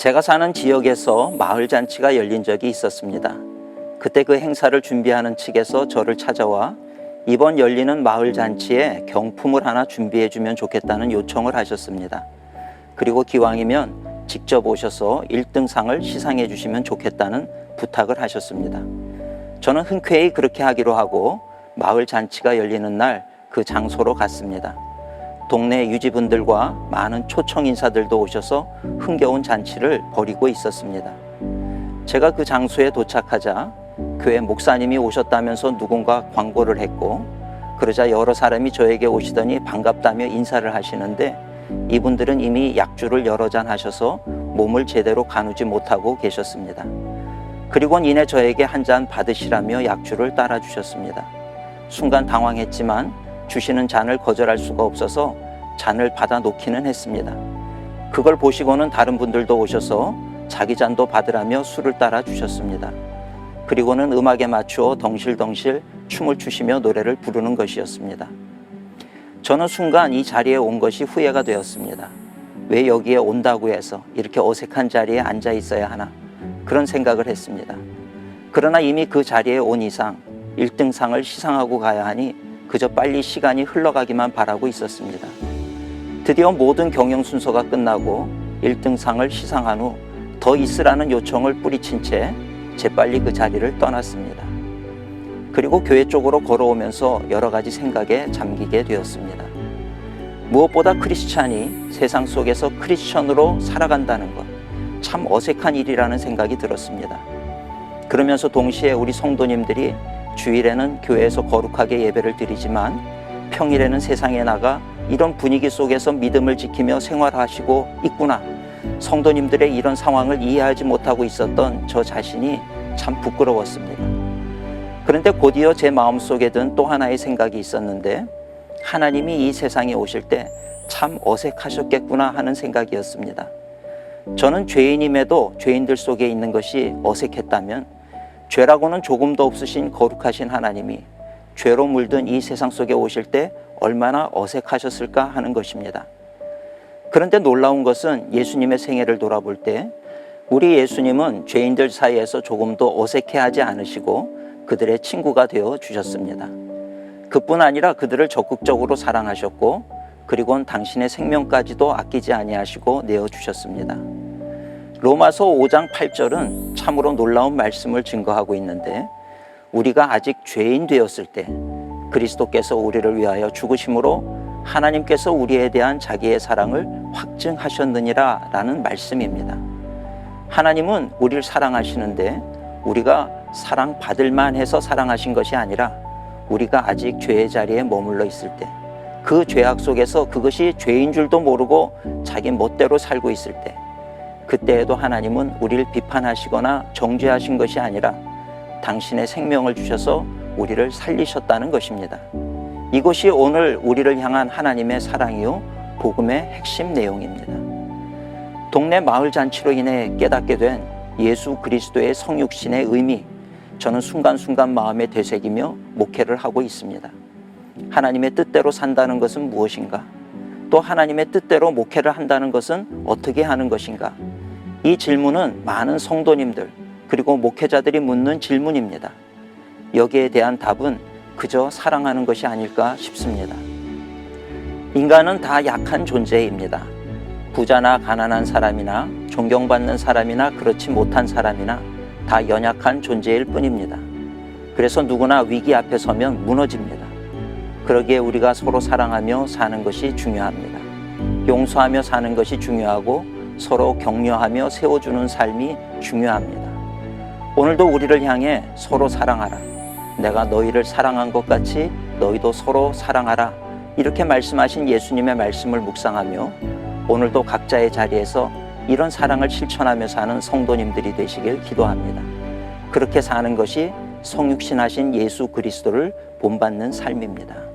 제가 사는 지역에서 마을 잔치가 열린 적이 있었습니다. 그때 그 행사를 준비하는 측에서 저를 찾아와 이번 열리는 마을 잔치에 경품을 하나 준비해 주면 좋겠다는 요청을 하셨습니다. 그리고 기왕이면 직접 오셔서 1등상을 시상해 주시면 좋겠다는 부탁을 하셨습니다. 저는 흔쾌히 그렇게 하기로 하고 마을 잔치가 열리는 날 그 장소로 갔습니다. 동네 유지분들과 많은 초청 인사들도 오셔서 흥겨운 잔치를 벌이고 있었습니다. 제가 그 장소에 도착하자 교회 목사님이 오셨다면서 누군가 광고를 했고 그러자 여러 사람이 저에게 오시더니 반갑다며 인사를 하시는데 이분들은 이미 약주를 여러 잔 하셔서 몸을 제대로 가누지 못하고 계셨습니다. 그리곤 이내 저에게 한 잔 받으시라며 약주를 따라 주셨습니다. 순간 당황했지만 주시는 잔을 거절할 수가 없어서 잔을 받아 놓기는 했습니다. 그걸 보시고는 다른 분들도 오셔서 자기 잔도 받으라며 술을 따라 주셨습니다. 그리고는 음악에 맞추어 덩실덩실 춤을 추시며 노래를 부르는 것이었습니다. 저는 순간 이 자리에 온 것이 후회가 되었습니다. 왜 여기에 온다고 해서 이렇게 어색한 자리에 앉아 있어야 하나 그런 생각을 했습니다. 그러나 이미 그 자리에 온 이상 1등상을 시상하고 가야 하니 그저 빨리 시간이 흘러가기만 바라고 있었습니다. 드디어 모든 경영 순서가 끝나고 1등상을 시상한 후 더 있으라는 요청을 뿌리친 채 재빨리 그 자리를 떠났습니다. 그리고 교회 쪽으로 걸어오면서 여러 가지 생각에 잠기게 되었습니다. 무엇보다 크리스찬이 세상 속에서 크리스천으로 살아간다는 것 참 어색한 일이라는 생각이 들었습니다. 그러면서 동시에 우리 성도님들이 주일에는 교회에서 거룩하게 예배를 드리지만 평일에는 세상에 나가 이런 분위기 속에서 믿음을 지키며 생활하시고 있구나. 성도님들의 이런 상황을 이해하지 못하고 있었던 저 자신이 참 부끄러웠습니다. 그런데 곧이어 제 마음속에 든 또 하나의 생각이 있었는데 하나님이 이 세상에 오실 때 참 어색하셨겠구나 하는 생각이었습니다. 저는 죄인임에도 죄인들 속에 있는 것이 어색했다면 죄라고는 조금도 없으신 거룩하신 하나님이 죄로 물든 이 세상 속에 오실 때 얼마나 어색하셨을까 하는 것입니다. 그런데 놀라운 것은 예수님의 생애를 돌아볼 때 우리 예수님은 죄인들 사이에서 조금도 어색해하지 않으시고 그들의 친구가 되어 주셨습니다. 그뿐 아니라 그들을 적극적으로 사랑하셨고 그리고는 당신의 생명까지도 아끼지 아니하시고 내어 주셨습니다. 로마서 5장 8절은 참으로 놀라운 말씀을 증거하고 있는데 우리가 아직 죄인 되었을 때 그리스도께서 우리를 위하여 죽으심으로 하나님께서 우리에 대한 자기의 사랑을 확증하셨느니라 라는 말씀입니다. 하나님은 우리를 사랑하시는데 우리가 사랑받을 만 해서 사랑하신 것이 아니라 우리가 아직 죄의 자리에 머물러 있을 때 그 죄악 속에서 그것이 죄인 줄도 모르고 자기 멋대로 살고 있을 때 그때에도 하나님은 우리를 비판하시거나 정죄하신 것이 아니라 당신의 생명을 주셔서 우리를 살리셨다는 것입니다. 이것이 오늘 우리를 향한 하나님의 사랑이요 복음의 핵심 내용입니다. 동네 마을 잔치로 인해 깨닫게 된 예수 그리스도의 성육신의 의미 저는 순간순간 마음에 되새기며 목회를 하고 있습니다. 하나님의 뜻대로 산다는 것은 무엇인가? 또 하나님의 뜻대로 목회를 한다는 것은 어떻게 하는 것인가? 이 질문은 많은 성도님들 그리고 목회자들이 묻는 질문입니다. 여기에 대한 답은 그저 사랑하는 것이 아닐까 싶습니다. 인간은 다 약한 존재입니다. 부자나 가난한 사람이나 존경받는 사람이나 그렇지 못한 사람이나 다 연약한 존재일 뿐입니다. 그래서 누구나 위기 앞에 서면 무너집니다. 그러기에 우리가 서로 사랑하며 사는 것이 중요합니다. 용서하며 사는 것이 중요하고 서로 격려하며 세워주는 삶이 중요합니다. 오늘도 우리를 향해 서로 사랑하라. 내가 너희를 사랑한 것 같이 너희도 서로 사랑하라. 이렇게 말씀하신 예수님의 말씀을 묵상하며 오늘도 각자의 자리에서 이런 사랑을 실천하며 사는 성도님들이 되시길 기도합니다. 그렇게 사는 것이 성육신하신 예수 그리스도를 본받는 삶입니다.